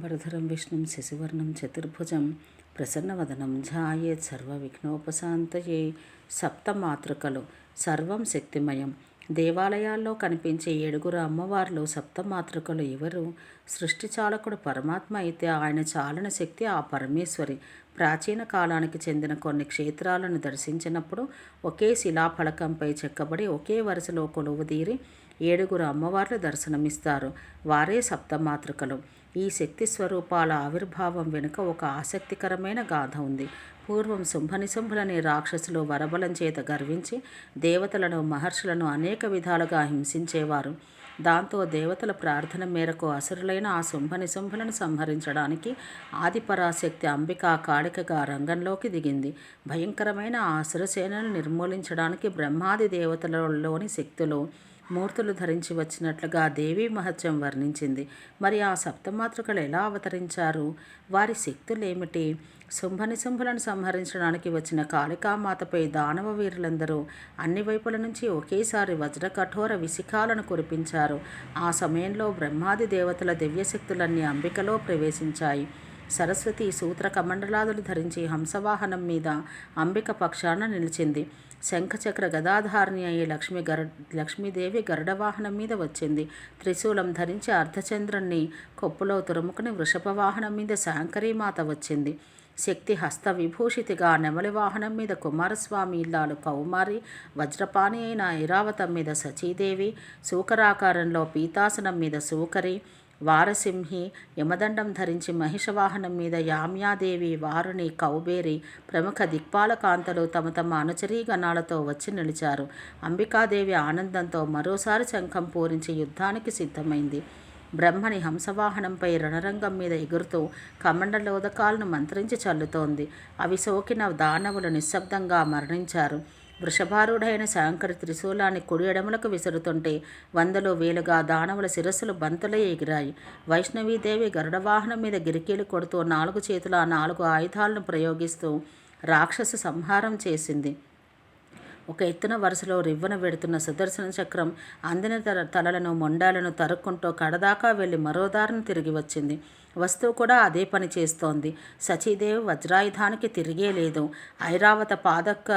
శుక్లాంబరధరం విష్ణుం శశివర్ణం చతుర్భుజం ప్రసన్నవదనం ఝాయేత్ సర్వ విఘ్నోపశాంతయే సప్తమాతృకలు సర్వం శక్తిమయం దేవాలయాల్లో కనిపించే ఏడుగురు అమ్మవార్లు సప్తమాతృకలు ఎవరు? సృష్టి చాలకుడు పరమాత్మ అయితే ఆయన చాలన శక్తి ఆ పరమేశ్వరి. ప్రాచీన కాలానికి చెందిన కొన్ని క్షేత్రాలను దర్శించినప్పుడు ఒకే శిలాఫలకంపై చెక్కబడి ఒకే వరుసలో కొలువుదీరి ఏడుగురు అమ్మవార్లు దర్శనమిస్తారు. వారే సప్తమాతృకలు. ఈ శక్తి స్వరూపాల ఆవిర్భావం వెనుక ఒక ఆసక్తికరమైన గాథ ఉంది. పూర్వం శుంభనిశుంభులనే రాక్షసులు వరబలం చేత గర్వించి దేవతలను మహర్షులను అనేక విధాలుగా హింసించేవారు. దాంతో దేవతల ప్రార్థన మేరకు అసురులైన ఆ శుంభనిశుంభులను సంహరించడానికి ఆదిపరాశక్తి అంబికా కాళికగా రంగంలోకి దిగింది. భయంకరమైన ఆ అసురసేనను నిర్మూలించడానికి బ్రహ్మాది దేవతలలోని శక్తులు మూర్తులు ధరించి వచ్చినట్లుగా దేవీ మహత్యం వర్ణించింది. మరి ఆ సప్తమాతృకలు ఎలా అవతరించారు? వారి శక్తులేమిటి? శుంభనిశుంభులను సంహరించడానికి వచ్చిన కాళికామాతపై దానవ వీరులందరూ అన్ని వైపుల నుంచి ఒకేసారి వజ్ర కఠోర విశిఖాలను కురిపించారు. ఆ సమయంలో బ్రహ్మాది దేవతల దివ్యశక్తులన్నీ అంబికలో ప్రవేశించాయి. సరస్వతి సూత్ర కమండలాదులు ధరించి హంసవాహనం మీద అంబిక పక్షాన నిలిచింది. శంఖచక్ర గదాధారిణి అయ్యే లక్ష్మి గర లక్ష్మీదేవి గరుడవాహనం మీద వచ్చింది. త్రిశూలం ధరించి అర్ధచంద్రుణ్ణి కొప్పులో తురుముకుని వృషభవాహనం మీద శాంకరీమాత వచ్చింది. శక్తి హస్త విభూషితిగా నెమలి వాహనం మీద కుమారస్వామి ఇల్లాలు కౌమారి వజ్రపాణి అయిన ఐరావతం మీద సచీదేవి సూకరాకారంలో పీతాసనం మీద సూకరి వారసింహి యమదండం ధరించి మహిషవాహనం మీద యామ్యాదేవి వారుని కౌబేరి ప్రముఖ దిక్పాలకాంతలు తమ తమ అనుచరీ గణాలతో వచ్చి నిలిచారు. అంబికాదేవి ఆనందంతో మరోసారి శంఖం పూరించి యుద్ధానికి సిద్ధమైంది. బ్రహ్మని హంసవాహనంపై రణరంగం మీద ఎగురుతూ కమండలోదకాలను మంత్రించి చల్లుతోంది. అవి సోకిన దానవులు నిశ్శబ్దంగా మరణించారు. వృషభారుడైన శాంకర త్రిశూలాన్ని కుడి ఎడములకు విసురుతుంటే వందలో వేలుగా దానవుల శిరస్సులు బంతులై ఎగిరాయి. వైష్ణవీదేవి గరుడవాహనం మీద గిరికీలు కొడుతూ నాలుగు చేతుల నాలుగు ఆయుధాలను ప్రయోగిస్తూ రాక్షస సంహారం చేసింది. ఒక ఎత్తున వరుసలో రివ్వన పెడుతున్న సుదర్శన చక్రం అందిన తల తలలను మొండాలను తరుక్కుంటూ కడదాకా వెళ్ళి మరోదారిని తిరిగి వచ్చింది. వస్తువు కూడా అదే పని చేస్తోంది. సచీదేవి వజ్రాయుధానికి తిరిగే లేదు. ఐరావత పాదక్క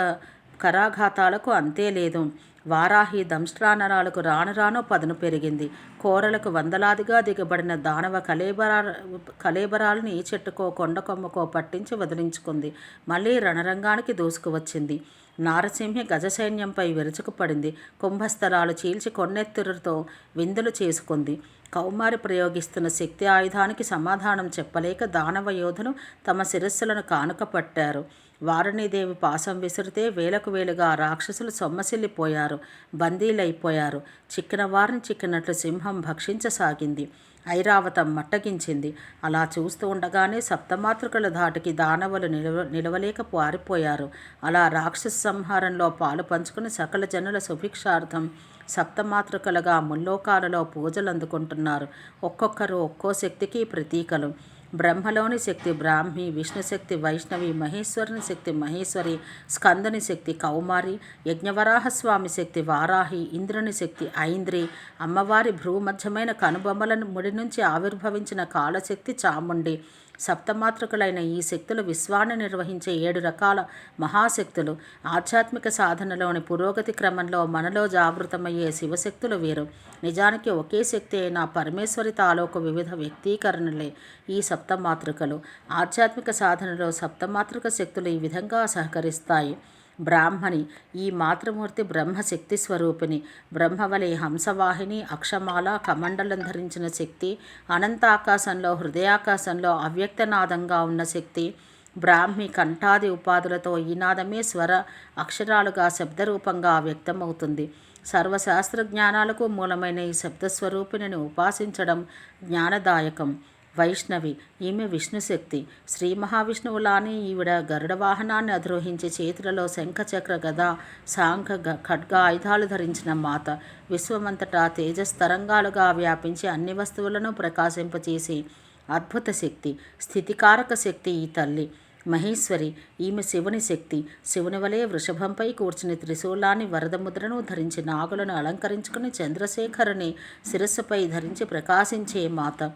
కరాఘాతాలకు అంతే లేదు. వారాహి దంష్ట్రానరాలకు రాను రాను పదును పెరిగింది. కోరలకు వందలాదిగా దిగబడిన దానవ కలేబరా కలేబరాలని చెట్టుకో కొండ కొమ్మకో పట్టించి వదిలించుకుంది. మళ్ళీ రణరంగానికి దూసుకువచ్చింది. నారసింహ గజసైన్యంపై విరుచుకుపడింది. కుంభస్థలాలు చీల్చి కొన్నెత్తురుతో విందులు చేసుకుంది. కౌమారి ప్రయోగిస్తున్న శక్తి ఆయుధానికి సమాధానం చెప్పలేక దానవ యోధులు తమ శిరస్సులను కానుక పట్టారు. వారణీదేవి పాసం విసిరితే వేలకు వేలుగా రాక్షసులు సొమ్మసిల్లిపోయారు బందీలైపోయారు. చిక్కిన వారిని చిక్కినట్లు సింహం భక్షించసాగింది. ఐరావతం మట్టగించింది. అలా చూస్తూ ఉండగానే సప్తమాతృకల ధాటికి దానవులు నిలవ నిలవలేక పారిపోయారు. అలా రాక్షస సంహారంలో పాలు పంచుకుని సకల జనుల సుభిక్షార్థం సప్తమాతృకలుగా ముల్లోకాలలో పూజలు అందుకుంటున్నారు ఒక్కొక్కరు ఒక్కో శక్తికి ప్రతీకలు. బ్రహ్మలోని శక్తి బ్రాహ్మి విష్ణుశక్తి వైష్ణవి మహేశ్వరుని శక్తి మహేశ్వరి స్కందుని శక్తి కౌమారి యజ్ఞవరాహస్వామి శక్తి వారాహి ఇంద్రుని శక్తి ఐంద్రి అమ్మవారి భ్రూమధ్యమైన కనుబొమ్మలను ముడి నుంచి ఆవిర్భవించిన కాలశక్తి చాముండి సప్తమాతృకులైన ఈ శక్తులు విశ్వాన్ని నిర్వహించే ఏడు రకాల మహాశక్తులు. ఆధ్యాత్మిక సాధనలోని పురోగతి క్రమంలో మనలో జాగృతమయ్యే శివశక్తులు వీరు. నిజానికి ఒకే శక్తి అయిన పరమేశ్వరి తాలూకు వివిధ వ్యక్తీకరణలే ఈ సప్తమాతృకలు ఆధ్యాత్మిక సాధనలో సప్తమాతృక శక్తులు ఈ విధంగా సహకరిస్తాయి. బ్రాహ్మణి ఈ మాతృమూర్తి బ్రహ్మశక్తి స్వరూపిణి. బ్రహ్మవలి హంసవాహిని అక్షమాల కమండలం ధరించిన శక్తి అనంతాకాశంలో హృదయాకాశంలో అవ్యక్తనాదంగా ఉన్న శక్తి. బ్రాహ్మి కంఠాది ఉపాధులతో ఈనాదమే స్వర అక్షరాలుగా శబ్దరూపంగా వ్యక్తమవుతుంది. సర్వశాస్త్ర జ్ఞానాలకు మూలమైన ఈ శబ్దస్వరూపిణిని ఉపాసించడం జ్ఞానదాయకం. వైష్ణవి. ఈమె విష్ణుశక్తి. శ్రీ మహావిష్ణువులానే ఈవిడ గరుడ వాహనాన్ని అధిరోహించి చేతులలో శంఖచక్ర గద సాంఖ ఖడ్గ ఆయుధాలు ధరించిన మాత. విశ్వమంతటా తేజస్తరంగాలుగా వ్యాపించి అన్ని వస్తువులను ప్రకాశింపచేసి అద్భుత శక్తి స్థితికారక శక్తి ఈ తల్లి. మహేశ్వరి ఈమె శివుని శక్తి. శివుని వలె వృషభంపై కూర్చుని త్రిశూలాన్ని వరదముద్రను ధరించి నాగులను అలంకరించుకుని చంద్రశేఖరుని శిరస్సుపై ధరించి ప్రకాశించే మాత.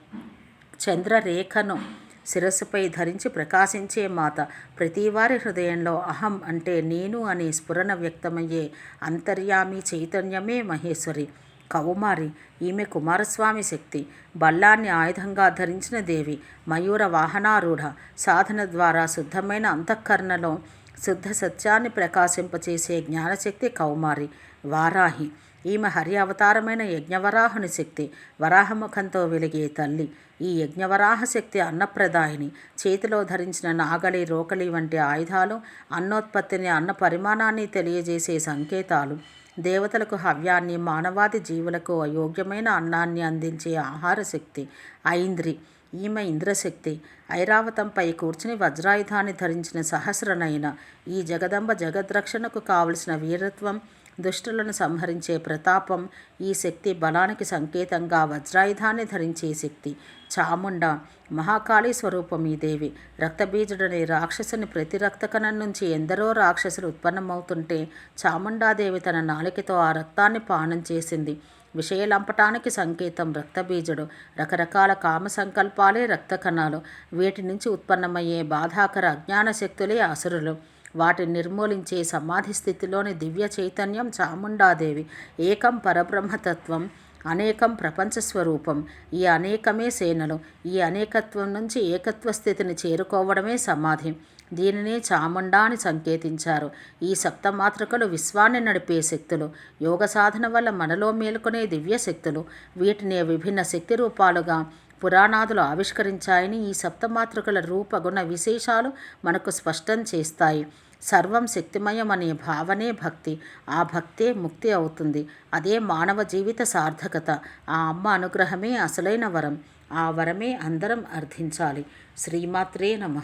చంద్రరేఖను శిరస్సుపై ధరించి ప్రకాశించే మాత. ప్రతివారి హృదయంలో అహం అంటే నేను అనే స్ఫురణ వ్యక్తమయ్యే అంతర్యామి చైతన్యమే మహేశ్వరి. కౌమారి ఈమె కుమారస్వామి శక్తి. బల్లాన్ని ఆయుధంగా ధరించిన దేవి. మయూర వాహనారూఢ. సాధన ద్వారా శుద్ధమైన అంతఃకరణలో శుద్ధ సత్యాన్ని ప్రకాశింపచేసే జ్ఞానశక్తి కౌమారి. వారాహి. ఈమె హరి అవతారమైన యజ్ఞవరాహుని శక్తి వరాహముఖంతో వెలిగే తల్లి. ఈ యజ్ఞవరాహ శక్తి అన్నప్రదాయిని చేతిలో ధరించిన నాగలి రోకలి వంటి ఆయుధాలు అన్నోత్పత్తిని అన్న పరిమాణాన్ని తెలియజేసే సంకేతాలు. దేవతలకు హవ్యాన్ని మానవాది జీవులకు అయోగ్యమైన అన్నాన్ని అందించే ఆహార శక్తి. ఐంద్రి. ఈమె ఇంద్రశక్తి. ఐరావతంపై కూర్చుని వజ్రాయుధాన్ని ధరించిన సహస్రనైన ఈ జగదంబ జగద్రక్షణకు కావలసిన వీరత్వం దుష్టులను సంహరించే ప్రతాపం ఈ శక్తి బలానికి సంకేతంగా వజ్రాయుధాన్ని ధరించే శక్తి. చాముండ మహాకాళీ స్వరూపం ఈ దేవి. రక్తబీజుడనే రాక్షసుని ప్రతి రక్తకణం నుంచి ఎందరో రాక్షసులు ఉత్పన్నమవుతుంటే చాముండాదేవి తన నాలికతో ఆ రక్తాన్ని పానం చేసింది. విషయలంపటానికి సంకేతం రక్తబీజుడు. రకరకాల కామ సంకల్పాలే రక్తకణాలు. వీటి నుంచి ఉత్పన్నమయ్యే బాధాకర అజ్ఞాన శక్తులే అసురులు. వాటిని నిర్మూలించే సమాధి స్థితిలోని దివ్య చైతన్యం చాముండాదేవి ఏకం పరబ్రహ్మతత్వం అనేకం ప్రపంచ స్వరూపం. ఈ అనేకమే సేనలు. ఈ అనేకత్వం నుంచి ఏకత్వ స్థితిని చేరుకోవడమే సమాధి. దీనినే చాముండా అని సంకేతించారు. ఈ సప్తమాతృకలు విశ్వాన్ని నడిపే శక్తులు. యోగ సాధన వల్ల మనలో మేలుకునే దివ్య శక్తులు. వీటిని విభిన్న శక్తి రూపాలుగా పురాణాదులు ఆవిష్కరించాయని ఈ సప్తమాతృకల రూపగుణ విశేషాలు మనకు స్పష్టం చేస్తాయి. సర్వం శక్తిమయం అనే భావనే భక్తి. ఆ భక్తే ముక్తి అవుతుంది. అదే మానవ జీవిత సార్థకత. ఆ అమ్మ అనుగ్రహమే అసలైన వరం. ఆ వరమే అందరం అర్థించాలి. శ్రీమాత్రే నమ.